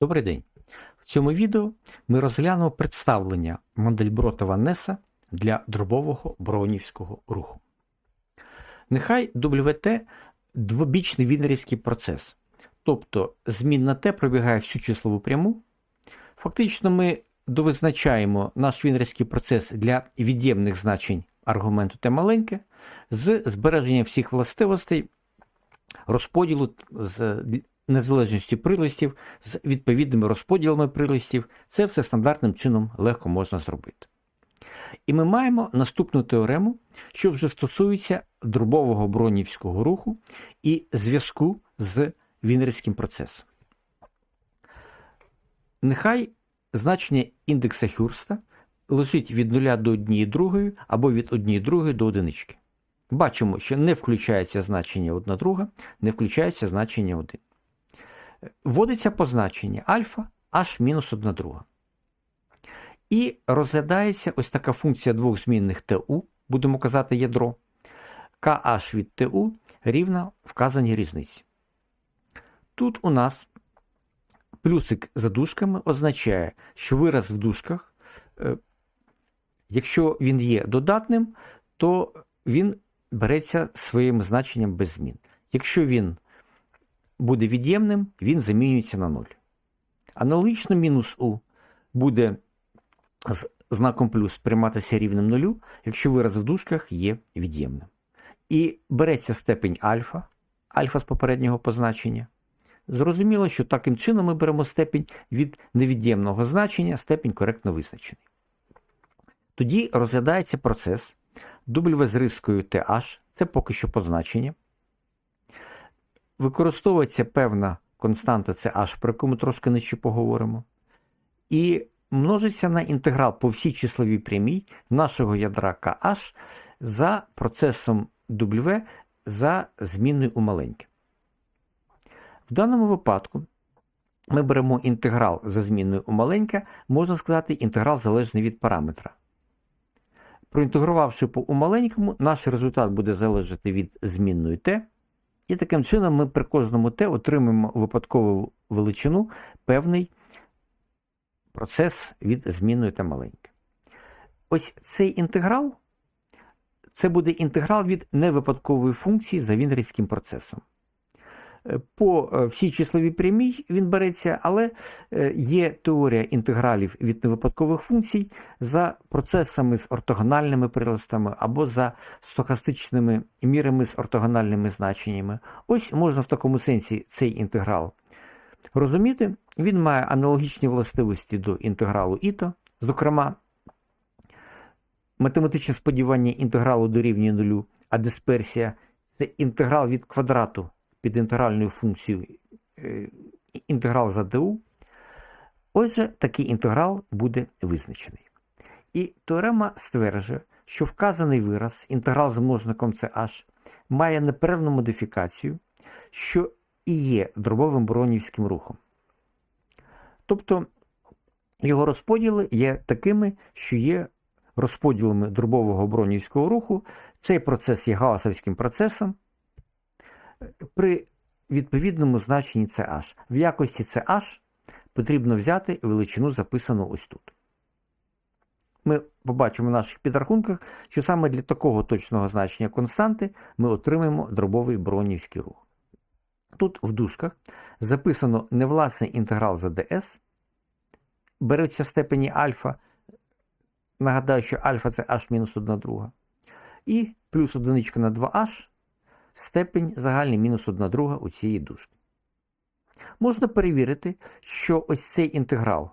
Добрий день! В цьому відео ми розглянемо представлення Мандельбротова Неса для дробового броунівського руху. Нехай WT двобічний вінерівський процес, тобто змін на Т пробігає всю числову пряму. Фактично ми довизначаємо наш вінерівський процес для від'ємних значень аргументу Т маленьке з збереженням всіх властивостей розподілу з незалежністю прилистів, з відповідними розподілами прилистів, це все стандартним чином легко можна зробити. І ми маємо наступну теорему, що вже стосується дробового бронівського руху і зв'язку з вінерівським процесом. Нехай значення індекса Хюрста лежить від 0 до 1 другої або від 1 другої до одинички. Бачимо, що не включається значення 1 друга, не включається значення 1. Вводиться позначення альфа аж мінус 1 друга. І розглядається ось така функція двох змінних ТУ, будемо казати ядро, KH від ТУ рівна вказаній різниці. Тут у нас плюсик за дужками означає, що вираз в дужках, е, якщо він є додатним, то він береться своїм значенням без змін. Якщо він буде від'ємним, він замінюється на 0. Аналогічно мінус у буде з знаком плюс прийматися рівнем нулю, якщо вираз в дужках є від'ємним. І береться степень альфа, альфа з попереднього позначення. Зрозуміло, що таким чином ми беремо степень від невід'ємного значення, степень коректно визначений. Тоді розглядається процес W з рискою TH, це поки що позначення. Використовується певна константа CH, про яку ми трошки нижче поговоримо. І множиться на інтеграл по всій числовій прямій нашого ядра KH за процесом W за змінною у маленьке. В даному випадку ми беремо інтеграл за змінною у маленьке, можна сказати, інтеграл залежний від параметра. Проінтегрувавши по у маленькому, наш результат буде залежати від змінної t. І таким чином ми при кожному Т отримуємо випадкову величину певний процес від змінної та маленьке. Ось цей інтеграл це буде інтеграл від невипадкової функції за Вінгрівським процесом. По всій числовій прямій він береться, але є теорія інтегралів від невипадкових функцій за процесами з ортогональними приростами або за стохастичними мірами з ортогональними значеннями. Ось можна в такому сенсі цей інтеграл розуміти. Він має аналогічні властивості до інтегралу Іто, зокрема, математичне сподівання інтегралу дорівнює нулю, а дисперсія це інтеграл від квадрату під інтегральною функцією інтеграл за du. Отже, такий інтеграл буде визначений. І теорема стверджує, що вказаний вираз, інтеграл з множником CH, має непевну модифікацію, що і є дробовим бронівським рухом. Тобто його розподіли є такими, що є розподілами дробового бронівського руху. Цей процес є гаусовським процесом при відповідному значенні CH. В якості CH потрібно взяти величину, записану ось тут. Ми побачимо в наших підрахунках, що саме для такого точного значення константи ми отримаємо дробовий бронівський рух. Тут в дужках записано невласний інтеграл за ds, беруться степені альфа. Нагадаю, що альфа це h-1 друга. І плюс одиничка на 2h степень загальний мінус 1 друга у цієї дужки. Можна перевірити, що ось цей інтеграл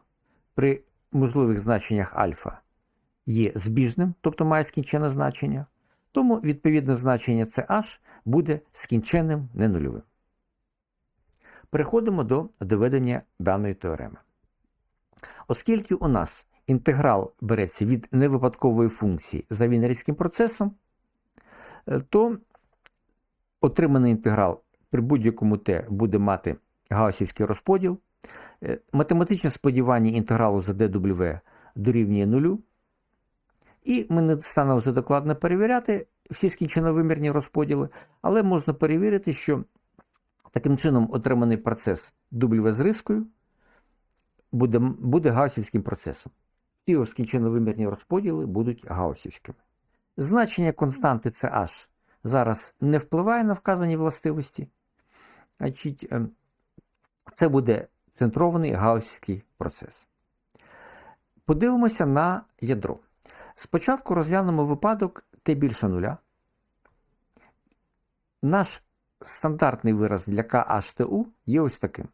при можливих значеннях альфа є збіжним, тобто має скінчене значення, тому відповідне значення CH буде скінченним не нульовим. Переходимо до доведення даної теореми. Оскільки у нас інтеграл береться від невипадкової функції за вінерівським процесом, то отриманий інтеграл при будь-якому t буде мати гаусівський розподіл. Математичне сподівання інтегралу за dw дорівнює нулю. І ми не станемо вже докладно перевіряти всі скінченовимірні розподіли, але можна перевірити, що таким чином отриманий процес W з рискою буде, буде гаусівським процесом. Ті скінченовимірні розподіли будуть гаусівськими. Значення константи CH зараз не впливає на вказані властивості. Значить, ем, це буде центрований гаусівський процес. Подивимося на ядро. Спочатку розглянемо випадок t більше нуля. Наш стандартний вираз для KHTU є ось таким.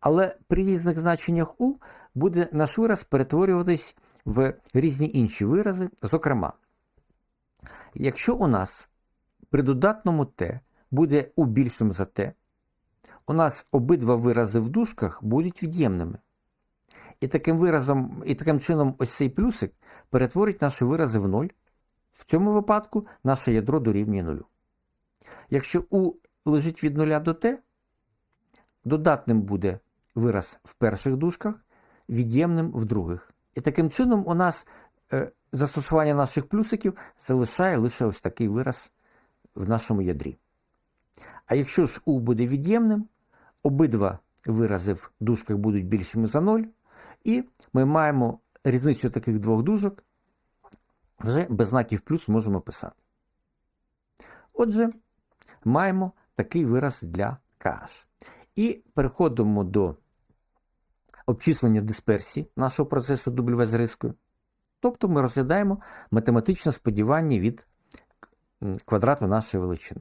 Але при різних значеннях U буде наш вираз перетворюватись в різні інші вирази. Зокрема, якщо у нас при додатному t буде U більшим за t, у нас обидва вирази в дужках будуть від'ємними. І таким виразом, і таким чином ось цей плюсик перетворить наші вирази в ноль. В цьому випадку наше ядро дорівнює нулю. Якщо U лежить від 0 до t, додатним буде вираз в перших дужках, від'ємним в других. І таким чином у нас е, застосування наших плюсиків залишає лише ось такий вираз в нашому ядрі. А якщо ж U буде від'ємним, обидва вирази в дужках будуть більшими за 0, і ми маємо різницю таких двох дужок, вже без знаків плюс можемо писати. Отже, маємо такий вираз для KH. І переходимо до обчислення дисперсії нашого процесу W з рискою. Тобто ми розглядаємо математичне сподівання від квадрату нашої величини.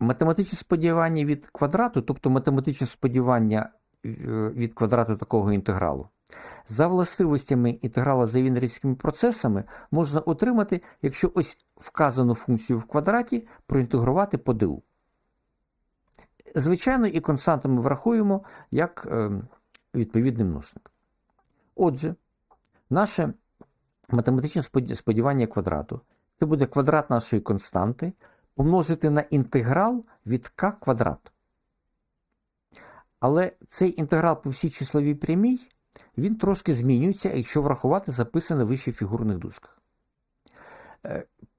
Математичне сподівання від квадрату, тобто математичне сподівання від квадрату такого інтегралу, за властивостями інтеграла за вінерівськими процесами можна отримати, якщо ось вказану функцію в квадраті проінтегрувати по ду. Звичайно, і константу ми врахуємо як е, відповідний множник. Отже, наше математичне сподівання квадрату це буде квадрат нашої константи помножити на інтеграл від k квадрату. Але цей інтеграл по всій числовій прямій він трошки змінюється, якщо врахувати записане вище в фігурних дужках.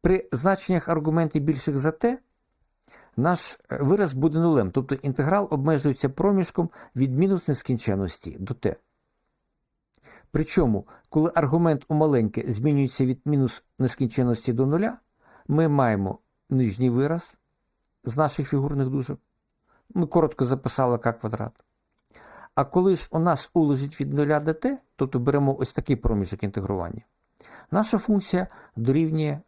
При значеннях аргументів більших за t наш вираз буде нулем, тобто інтеграл обмежується проміжком від мінус нескінченності до t. Причому, коли аргумент у маленьке змінюється від мінус нескінченності до нуля, ми маємо нижній вираз з наших фігурних дужок. Ми коротко записали k квадрат. А коли ж у нас лежить від 0 до t, тобто беремо ось такий проміжок інтегрування, наша функція дорівнює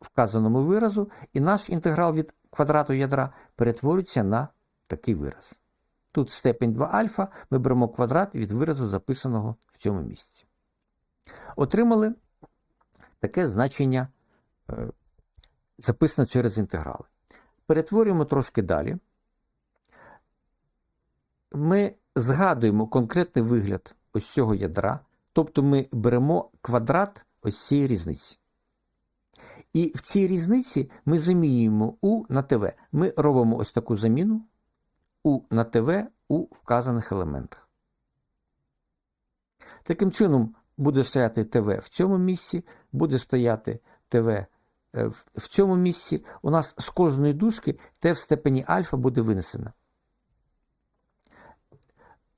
вказаному виразу, і наш інтеграл від квадрату ядра перетворюється на такий вираз. Тут степень 2 альфа, ми беремо квадрат від виразу, записаного в цьому місці. Отримали таке значення, записане через інтеграли. Перетворюємо трошки далі. Ми згадуємо конкретний вигляд ось цього ядра, тобто ми беремо квадрат ось цієї різниці. І в цій різниці ми замінюємо U на ТВ. Ми робимо ось таку заміну U на ТВ у вказаних елементах. Таким чином, буде стояти ТВ в цьому місці, буде стояти ТВ в цьому місці. У нас з кожної дужки Т в степені альфа буде винесена.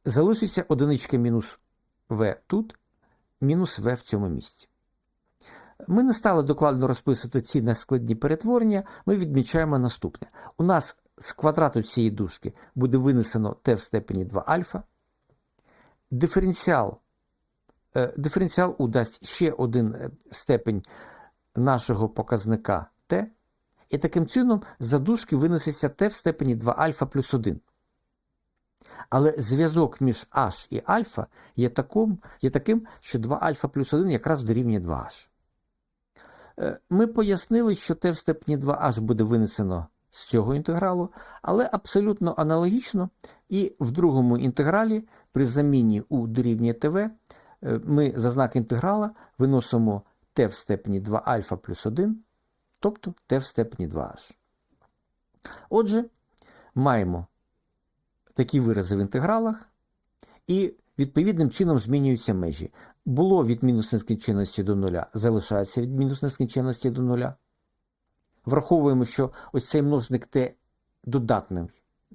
Залишиться одиничка мінус В тут, мінус В в цьому місці. Ми не стали докладно розписувати ці нескладні перетворення, ми відмічаємо наступне. У нас з квадрату цієї дужки буде винесено t в степені 2 альфа. Диференціал е, диференціал удасть ще один е, степень нашого показника t, і таким чином за дужки винесеться t в степені 2 альфа плюс 1. Але зв'язок між h і альфа є таким, є таким, що 2 альфа плюс 1 якраз дорівнює 2h. Ми пояснили, що t в степені 2h буде винесено з цього інтегралу, але абсолютно аналогічно і в другому інтегралі при заміні у дорівнює ТВ ми за знак інтеграла виносимо t в степені 2 альфа плюс 1, тобто t в степені 2h. Отже, маємо такі вирази в інтегралах, і відповідним чином змінюються межі. Було від мінус нескінченності до нуля, залишається від мінус нескінченності до нуля. Враховуємо, що ось цей множник t додатний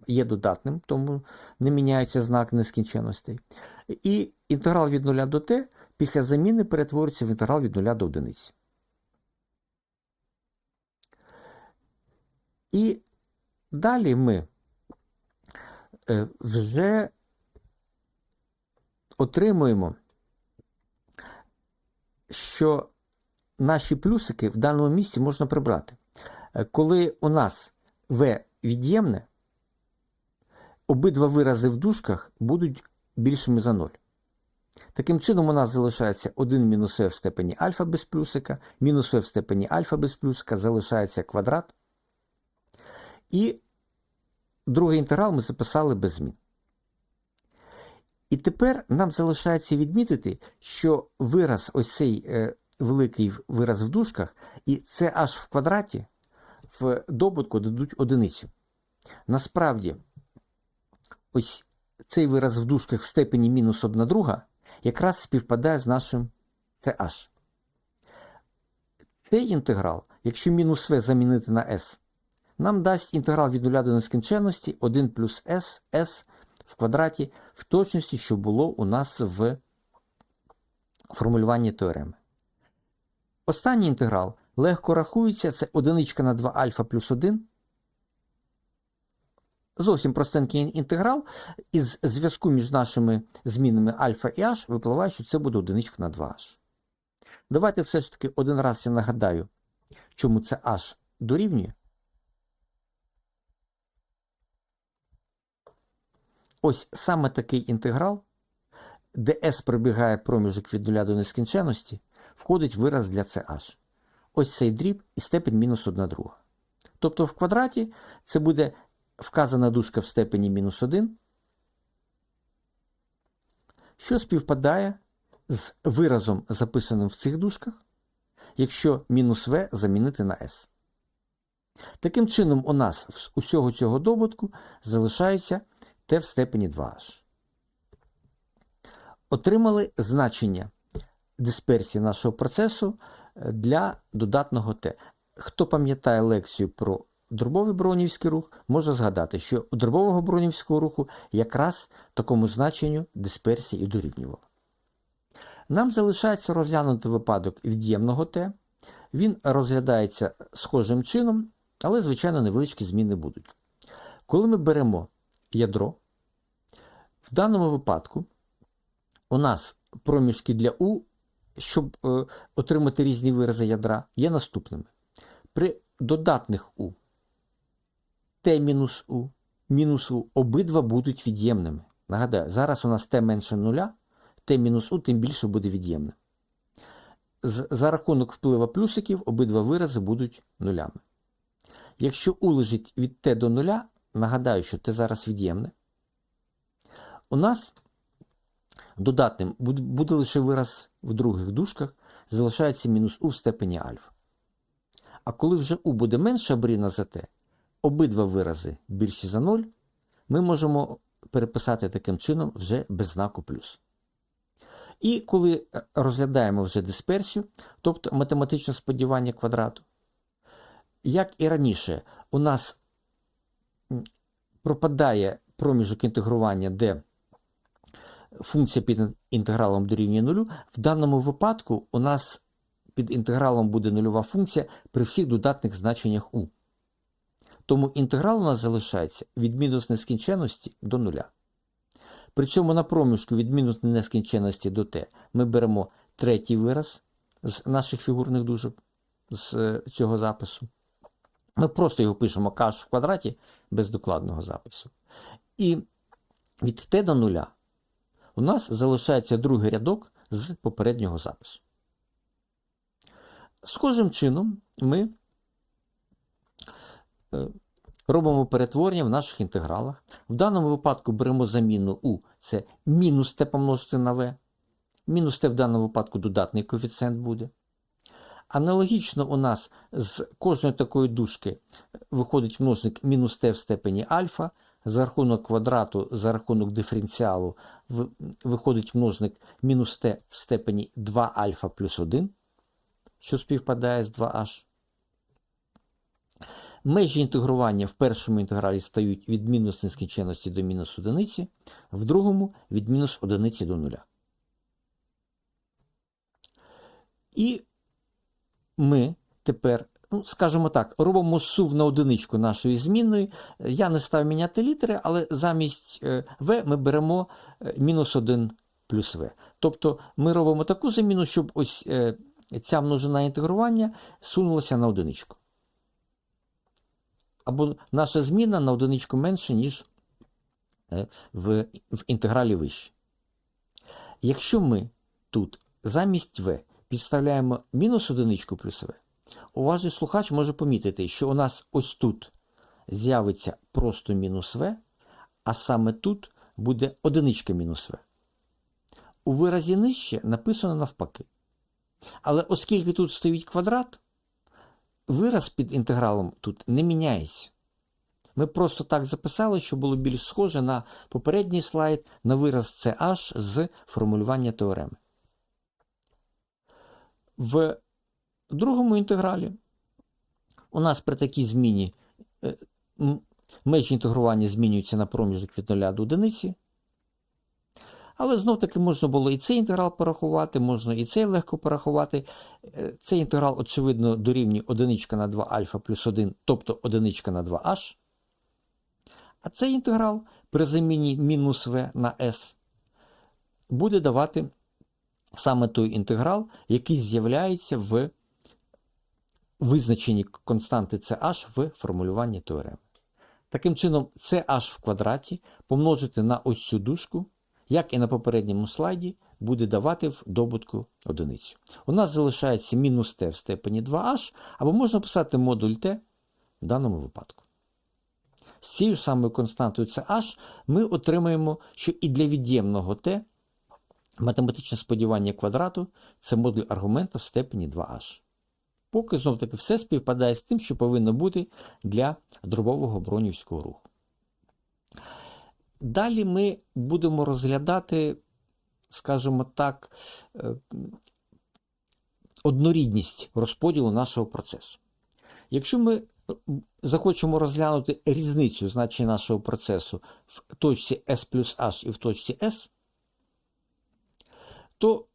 є додатним, тому не міняється знак нескінченностей. І інтеграл від 0 до t після заміни перетворюється в інтеграл від 0 до одиниці. І далі ми е, вже отримуємо, що наші плюсики в даному місці можна прибрати. Е, Коли у нас v від'ємне, обидва вирази в дужках будуть більшими за 0. Таким чином, у нас залишається 1 мінус v в степені альфа без плюсика, мінус v в степені альфа без плюсика, залишається квадрат. І другий інтеграл ми записали без змін. І тепер нам залишається відмітити, що вираз, ось цей е, великий вираз в дужках, і це аж в квадраті в добутку дадуть одиницю. Насправді, ось цей вираз в дужках в степені мінус 1 друга якраз співпадає з нашим CH. Цей інтеграл, якщо мінус v замінити на s, нам дасть інтеграл від 0 до нескінченності 1 плюс s, s в квадраті в точності, що було у нас в формулюванні теореми. Останній інтеграл легко рахується, це одиничка на 2 альфа плюс 1. Зовсім простенький інтеграл. Із зв'язку між нашими змінами альфа і h випливає, що це буде одиничка на 2h. Давайте все ж таки один раз я нагадаю, чому це h дорівнює. Ось саме такий інтеграл, де s пробігає проміжок від 0 до нескінченності, входить вираз для CH. Ось цей дріб і степень мінус 1 друга. Тобто в квадраті це буде вказана дужка в степені мінус 1, що співпадає з виразом, записаним в цих дужках, якщо мінус v замінити на s. Таким чином, у нас з усього цього добутку залишається t в степені 2h. Отримали значення дисперсії нашого процесу для додатного t. Хто пам'ятає лекцію про дробовий бронівський рух, може згадати, що у дробового бронівського руху якраз такому значенню дисперсія і дорівнювала. Нам залишається розглянути випадок від'ємного t. Він розглядається схожим чином, але, звичайно, невеличкі зміни будуть. Коли ми беремо ядро, в даному випадку у нас проміжки для U, щоб е, отримати різні вирази ядра, є наступними. При додатних U t-u, мінус u обидва будуть від'ємними. Нагадаю, зараз у нас t менше нуля, t-u тим більше буде від'ємним. За рахунок впливу плюсиків обидва вирази будуть нулями. Якщо u лежить від t до нуля, нагадаю, що t зараз від'ємне, у нас додатним буде лише вираз в других дужках, залишається мінус u в степені альфа. А коли вже u буде менше або рівна за t, обидва вирази більші за 0, ми можемо переписати таким чином вже без знаку плюс. І коли розглядаємо вже дисперсію, тобто математичне сподівання квадрату, як і раніше, у нас пропадає проміжок інтегрування, де функція під інтегралом дорівнює нулю. В даному випадку у нас під інтегралом буде нульова функція при всіх додатних значеннях u. Тому інтеграл у нас залишається від мінус нескінченності до нуля. При цьому на проміжку від мінус нескінченності до t ми беремо третій вираз з наших фігурних дужок з цього запису. Ми просто його пишемо каш в квадраті без докладного запису. І від t до нуля у нас залишається другий рядок з попереднього запису. Схожим чином ми робимо перетворення в наших інтегралах. В даному випадку беремо заміну u, це мінус t помножити на v. Мінус t в даному випадку додатний коефіцієнт буде. Аналогічно у нас з кожної такої дужки виходить множник мінус t в степені альфа. За рахунок квадрату, за рахунок диференціалу виходить множник мінус t в степені 2 альфа плюс 1, що співпадає з 2h. Межі інтегрування в першому інтегралі стають від мінус нескінченності до мінус одиниці, в другому від мінус одиниці до нуля. І ми тепер, ну, скажімо так, робимо сув на одиничку нашої змінної. Я не став міняти літери, але замість е, v ми беремо е, мінус 1 плюс v. Тобто ми робимо таку заміну, щоб ось е, ця множина інтегрування сунулася на одиничку. Або наша зміна на одиничку менше, ніж в, в інтегралі вище. Якщо ми тут замість v підставляємо мінус одиничку плюс v, уважний слухач може помітити, що у нас ось тут з'явиться просто мінус v, а саме тут буде одиничка мінус v. У виразі нижче написано навпаки. Але оскільки тут стоїть квадрат, вираз під інтегралом тут не міняється. Ми просто так записали, щоб було більш схоже на попередній слайд на вираз CH з формулювання теореми. В другому інтегралі у нас при такій зміні е, межі інтегрування змінюються на проміжок від 0 до одиниці. Але знов таки можна було і цей інтеграл порахувати, можна і цей легко порахувати. Е, Цей інтеграл, очевидно, дорівнює 1 на 2 альфа плюс 1, тобто 1 на 2h. А цей інтеграл при заміні мінус v на s буде давати саме той інтеграл, який з'являється в визначенні константи CH в формулюванні теореми. Таким чином, CH в квадраті помножити на ось цю дужку, як і на попередньому слайді, буде давати в добутку одиницю. У нас залишається мінус t в степені 2h, або можна писати модуль t в даному випадку. З цією самою константою CH ми отримаємо, що і для від'ємного t математичне сподівання квадрату це модуль аргумента в степені 2h. Поки знов таки все співпадає з тим, що повинно бути для дробового бронівського руху. Далі ми будемо розглядати, скажімо так, е, однорідність розподілу нашого процесу. Якщо ми захочемо розглянути різницю значення нашого процесу в точці S плюс H і в точці S, то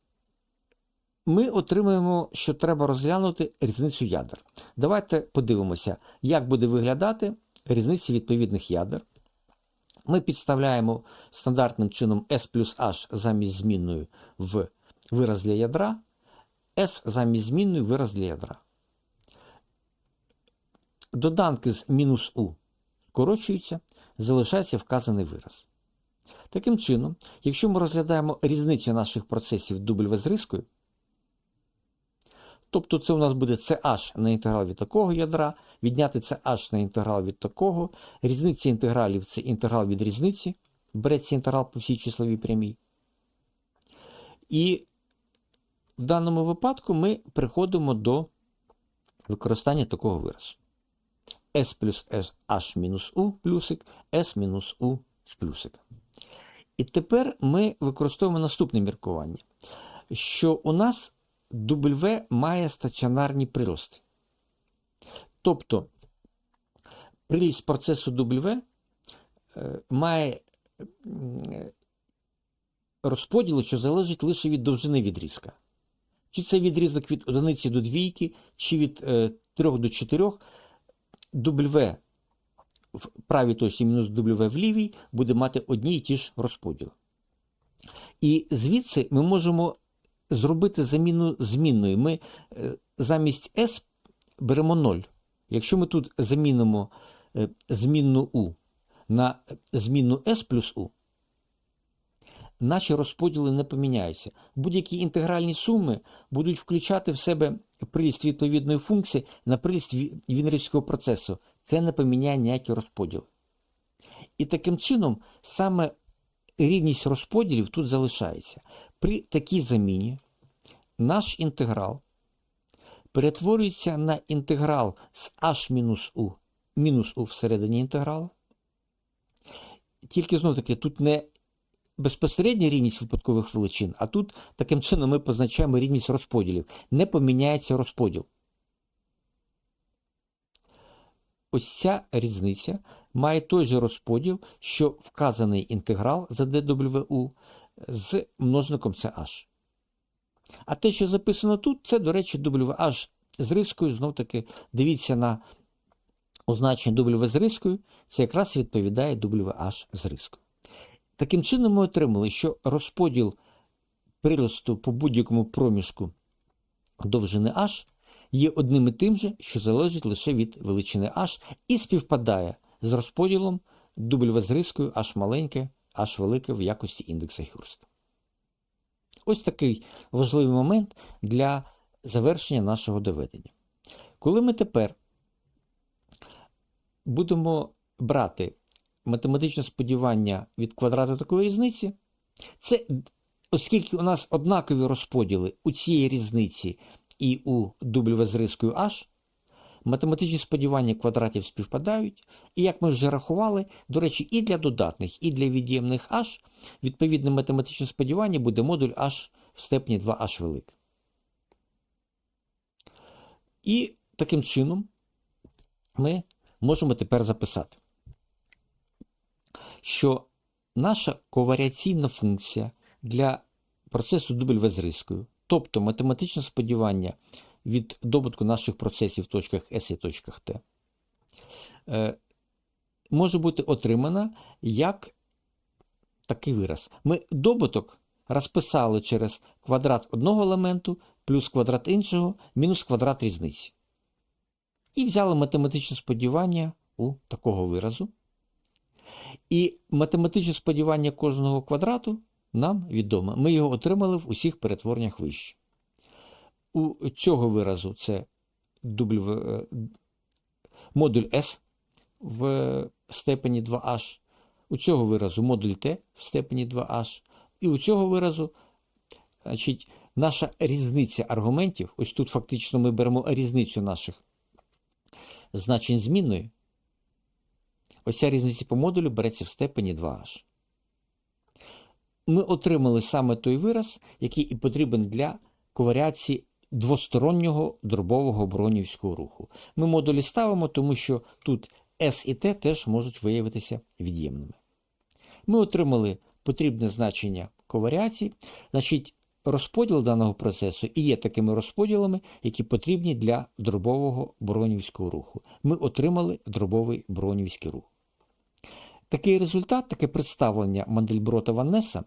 ми отримаємо, що треба розглянути різницю ядер. Давайте подивимося, як буде виглядати різниця відповідних ядер. Ми підставляємо стандартним чином S плюс H замість змінною в вираз для ядра, S замість змінною вираз для ядра. Доданки з мінус U скорочуються, залишається вказаний вираз. Таким чином, якщо ми розглядаємо різницю наших процесів W з рискою, тобто це у нас буде CH на інтеграл від такого ядра, відняти CH на інтеграл від такого, різниця інтегралів це інтеграл від різниці, береться інтеграл по всій числовій прямій. І в даному випадку ми приходимо до використання такого виразу. S плюс H мінус U плюсик, S мінус U з плюсика. І тепер ми використовуємо наступне міркування, що у нас W має стаціонарні прирости. Тобто приріст процесу W е, має м, розподілу, що залежить лише від довжини відрізка. Чи це відрізок від одиниці до двійки, чи від е, 3 до 4, W в правій точці мінус W в лівій буде мати одні і ті ж розподіли. І звідси ми можемо зробити заміну змінною. Ми е, замість S беремо 0. Якщо ми тут замінимо е, змінну U на змінну S плюс U, наші розподіли не поміняються. Будь-які інтегральні суми будуть включати в себе приріст відповідної функції на приріст вінерівського процесу. Це не поміняє ніякий розподіл. І таким чином саме рівність розподілів тут залишається. При такій заміні наш інтеграл перетворюється на інтеграл з h мінус u всередині інтегралу. Тільки знов таки тут не безпосередня рівність випадкових величин, а тут таким чином ми позначаємо рівність розподілів. Не поміняється розподіл. Ось ця різниця має той же розподіл, що вказаний інтеграл за dWu з множником CH. А те, що записано тут, це, до речі, WH з рискою. Знов таки, дивіться на означення W з рискою, це якраз відповідає WH з рискою. Таким чином, ми отримали, що розподіл приросту по будь-якому проміжку довжини h є одним і тим же, що залежить лише від величини h, і співпадає з розподілом W з рискою h маленьке, h велике в якості індекса Хюрста. Ось такий важливий момент для завершення нашого доведення. Коли ми тепер будемо брати математичне сподівання від квадрату такої різниці, це оскільки у нас однакові розподіли у цієї різниці і у W h, математичні сподівання квадратів співпадають, і як ми вже рахували, до речі, і для додатних, і для від'ємних h, відповідне математичне сподівання буде модуль h в степені 2h велике. І таким чином ми можемо тепер записати, що наша коваріаційна функція для процесу W з тобто математичне сподівання від добутку наших процесів в точках S і точках T, е, може бути отримана як такий вираз. Ми добуток розписали через квадрат одного елементу плюс квадрат іншого мінус квадрат різниці. І взяли математичне сподівання у такого виразу. І математичне сподівання кожного квадрату нам відомо. Ми його отримали в усіх перетвореннях вище. У цього виразу це W, модуль S в степені 2h, у цього виразу модуль T в степені 2h, і у цього виразу значить, наша різниця аргументів, ось тут фактично ми беремо різницю наших значень змінної, ось ця різниця по модулю береться в степені 2h. Ми отримали саме той вираз, який і потрібен для коваріації двостороннього дробового бронівського руху. Ми модулі ставимо, тому що тут S і T теж можуть виявитися від'ємними. Ми отримали потрібне значення коваріації, значить, розподіл даного процесу і є такими розподілами, які потрібні для дробового бронівського руху. Ми отримали дробовий бронівський рух. Такий результат, таке представлення Мандельброта Ваннеса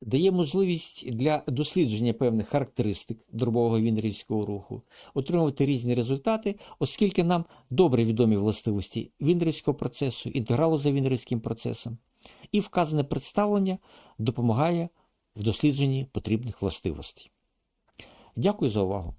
дає можливість для дослідження певних характеристик дробового вінрівського руху, отримувати різні результати, оскільки нам добре відомі властивості вінрівського процесу, інтегралу за вінрівським процесом, і вказане представлення допомагає в дослідженні потрібних властивостей. Дякую за увагу!